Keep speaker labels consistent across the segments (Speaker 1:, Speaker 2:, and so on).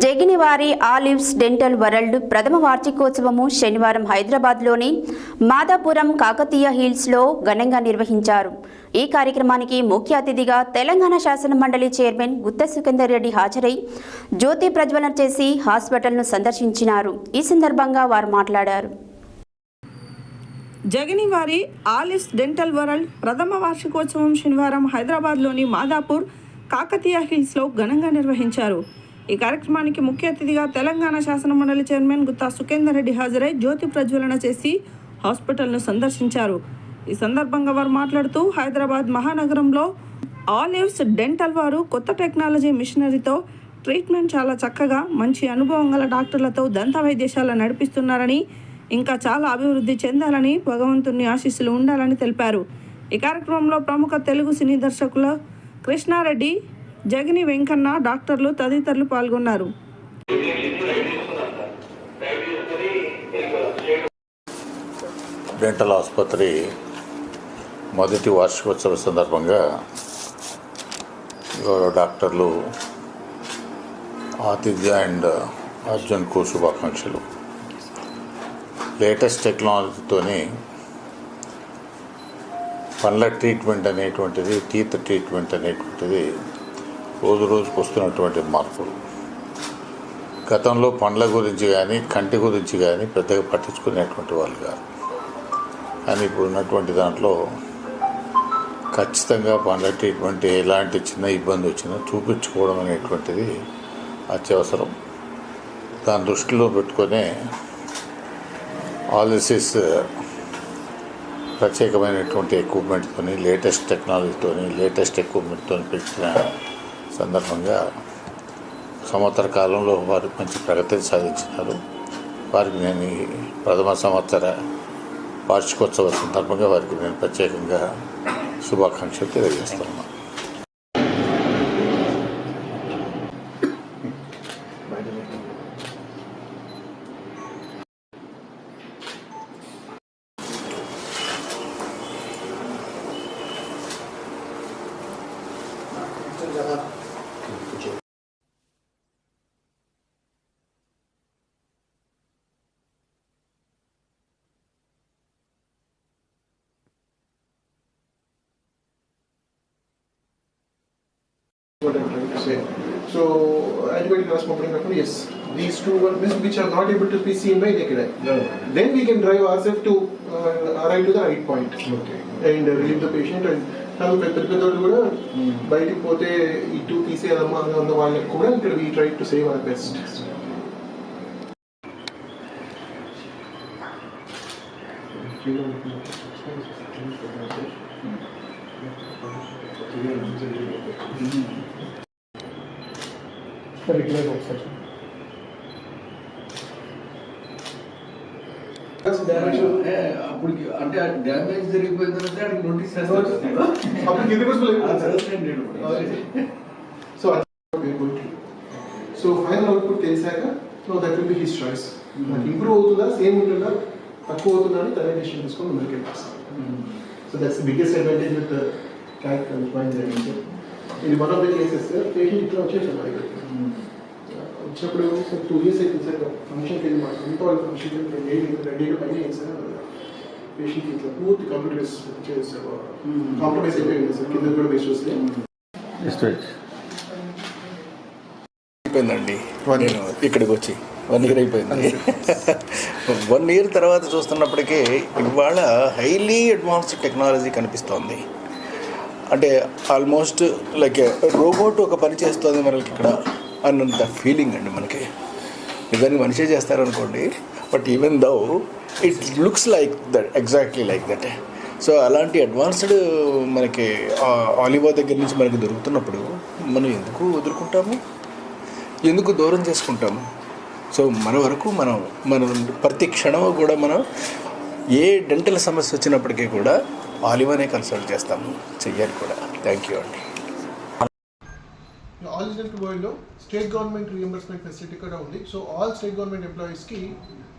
Speaker 1: జగినివారి olives dental world ప్రథమ వార్షికోత్సవము శనివారం హైదరాబాద్లోని మాదాపురం కాకతీయ హిల్స్లో ఘనంగా నిర్వహించారు. ఈ కార్యక్రమానికి ముఖ్య అతిథిగా తెలంగాణ శాసన మండలి చైర్మన్ గుత్త సుఖేందర్ రెడ్డి హాజరై జ్యోతి ప్రజ్వలన చేసి హాస్పిటల్ను సందర్శించినారు. ఈ సందర్భంగా వారు మాట్లాడారు.
Speaker 2: జగనివారి ఆలిస్ డెంటల్ వరల్డ్ ప్రథమ వార్షికోత్సవం శనివారం హైదరాబాద్లోని మాదాపూర్ కాకతీయ హిల్స్లో ఘనంగా నిర్వహించారు. ఈ కార్యక్రమానికి ముఖ్య అతిథిగా తెలంగాణ శాసన మండలి చైర్మన్ గుత్తా సుఖేందర్ రెడ్డి హాజరై జ్యోతి ప్రజ్వలన చేసి హాస్పిటల్ను సందర్శించారు. ఈ సందర్భంగా వారు మాట్లాడుతూ హైదరాబాద్ మహానగరంలో ఆలివ్స్ డెంటల్ వారు కొత్త టెక్నాలజీ మిషనరీతో ట్రీట్మెంట్ చాలా చక్కగా మంచి అనుభవం గల డాక్టర్లతో దంత వైద్యశాల నడిపిస్తున్నారని ఇంకా చాలా అభివృద్ధి చెందాలని భగవంతుని ఆశీస్సులు ఉండాలని తెలిపారు. ఈ కార్యక్రమంలో ప్రముఖ తెలుగు సినీ దర్శకుల కృష్ణారెడ్డి జగని వెంకన్న డాక్టర్లు తదితరులు పాల్గొన్నారు.
Speaker 3: డెంటల్ ఆసుపత్రి మొదటి వార్షికోత్సవ సందర్భంగా గౌరవ డాక్టర్లు ఆతిథ్య అండ్ అర్జున్కు శుభాకాంక్షలు. లేటెస్ట్ టెక్నాలజీతోనే పళ్ళ ట్రీట్మెంట్ అనేటువంటిది టీత్ ట్రీట్మెంట్ అనేటువంటిది రోజు రోజుకు వస్తున్నటువంటి మార్పులు. గతంలో పండ్ల గురించి కానీ కంటి గురించి కానీ పెద్దగా పట్టించుకునేటువంటి వాళ్ళు కాదు. కానీ ఇప్పుడు ఉన్నటువంటి దాంట్లో ఖచ్చితంగా పండ్ల ట్రీట్మెంట్ ఎలాంటి చిన్న ఇబ్బంది వచ్చినా చూపించుకోవడం అనేటువంటిది అత్యవసరం. దాని దృష్టిలో పెట్టుకునే ఆలిసిస్ ప్రత్యేకమైనటువంటి ఎక్విప్మెంట్తోని లేటెస్ట్ టెక్నాలజీతోని లేటెస్ట్ ఎక్విప్మెంట్తో పెట్టిన సందర్భంగా సంవత్సర కాలంలో వారు మంచి ప్రగతిని సాధించినారు. వారికి నేను ప్రథమ సంవత్సర వార్షికోత్సవ సందర్భంగా వారికి నేను ప్రత్యేకంగా శుభాకాంక్షలు తెలియజేస్తున్నాను.
Speaker 4: what I'm trying to say. So antibody cross pumping yes, these two ones which are not able to be seen by naked eye. Then we can drive ourselves to uh, arrive to the right point and uh, relieve the patient and మనం పెద్ద పెద్దోళ్ళు కూడా బయటికి పోతే ఇటు తీసేయాలమ్మా అని ఉన్న వాళ్ళకి కూడా ఇక్కడ we try to save our
Speaker 5: best అప్పుడు అంటే డ్యామేజ్ జరిగిపోయిన తర్వాత notice.
Speaker 4: So so final output తెలిసాక so that will be his choice నాకు ఇంప్రూవ్ అవుతుందా సేమ్ ఉంటుందా తక్కువ అవుతుందా అని తనే డిసిషన్ తీసుకొని వెళ్ళిస్తాను so that's biggest advantage with cat mind ఇది one of the cases patient ఇట్లా మా దగ్గరికి. వచ్చినప్పుడు సార్ టూ ఇయర్స్ అయిపోయింది సార్ ఫంక్షన్కి వెళ్ళి మాకు. వాళ్ళ ఫంక్షన్ రెండు రెండు పైన అయింది సార్ పేషెంట్ ఇట్లా పూర్తి కంప్యూటర్స్ చేస్తారు కాంప్రమైజ్ అయిపోయింది సార్ కింద కూడా వేసి వస్తే.
Speaker 6: అయిపోయిందండి. నేను ఇక్కడికి వచ్చి. వన్ ఇయర్ అయిపోయింది. వన్ ఇయర్ తర్వాత చూస్తున్నప్పటికీ ఇవాళ హైలీ అడ్వాన్స్డ్ టెక్నాలజీ కనిపిస్తోంది. అంటే ఆల్మోస్ట్ లైక్ రోబోట్ ఒక పని చేస్తుంది మనకి ఇక్కడ అన్నంత ఫీలింగ్ అండి మనకి. నిజానికి మనిషే చేస్తారనుకోండి but even though it looks like that exactly like that so అలాంటి అడ్వాన్స్డ్ మనకి ఆలివా దగ్గర నుంచి మనకి దొరుకుతున్నప్పుడు మనం ఎందుకు వదులుకుంటాము? ఎందుకు దూరం చేసుకుంటాము? సో మన వరకు మనం మనం ప్రతి క్షణం కూడా మనం ఏ డెంటల్ సమస్య వచ్చినప్పటికీ కూడా ఆలివానే కన్సల్ట్ చేస్తాము చెయ్యాలి కూడా. థ్యాంక్ యూ అండి.
Speaker 4: ఆల్ ఇండియన్ వరల్డ్లో స్టేట్ గవర్నమెంట్ రీఎంబర్స్మెంట్ ఫెసిలిటీ కూడా ఉంది. సో ఆల్ స్టేట్ గవర్నమెంట్ ఎంప్లాయీస్కి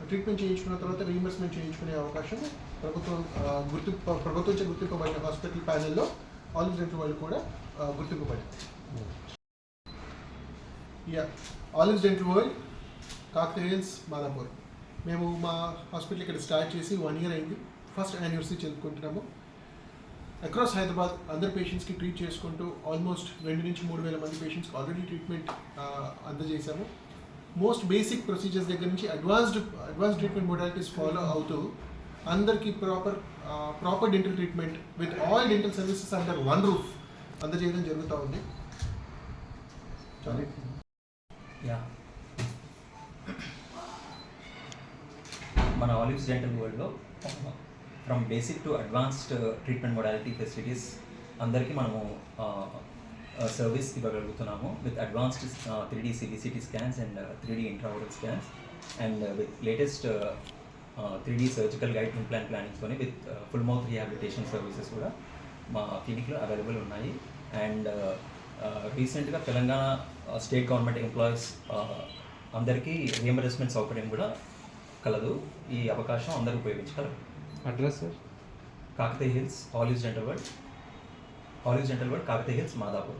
Speaker 4: ట్రీట్మెంట్ చేయించుకున్న తర్వాత రీఎంబర్స్మెంట్ చేయించుకునే అవకాశం ప్రభుత్వం ఆ, గుర్తింపు ప్రభుత్వం గుర్తింపబడిన హాస్పిటల్ ప్యానెల్లో ఆల్ ఇండియన్ వరల్డ్ కూడా గుర్తింపబడింది. Yeah Olives dental world Kakatiya Madhapur మేము మా హాస్పిటల్ ఇక్కడ స్టార్ట్ చేసి వన్ ఇయర్ అయింది. ఫస్ట్ యానివర్సరీ చదువుకుంటున్నాము అక్రాస్ హైదరాబాద్ అందరు పేషెంట్స్కి ట్రీట్ చేసుకుంటూ ఆల్మోస్ట్ రెండు నుంచి మూడు వేల మంది పేషెంట్స్కి ఆల్రెడీ ట్రీట్మెంట్ అందజేశాము. మోస్ట్ బేసిక్ ప్రొసీజర్స్ దగ్గర నుంచి advanced advance treatment modalities follow అవుతూ అందరికీ proper proper dental treatment with all dental services under one roof అందజేయడం జరుగుతూ ఉంది. చాలా
Speaker 7: యా మన ఆలివ్స్ డెంటల్ వరల్డ్లో from basic to advanced treatment modality facilities అందరికీ మనము service ఇవ్వగలుగుతున్నాము. With advanced three D CBCT scans and three D intraoral scans and with latest three D surgical guide implant ప్లానింగ్తోని with full mouth rehabilitation services కూడా మా క్లినిక్లో available ఉన్నాయి. And రీసెంట్గా Telangana state government employees అందరికీ reimbursement సౌకర్యం కూడా కలదు. ఈ అవకాశం అందరూ ఉపయోగించగలరు
Speaker 8: address sir?
Speaker 7: Kakatiya hills Olives dental world. Olives dental world Kakatiya hills Madhapur.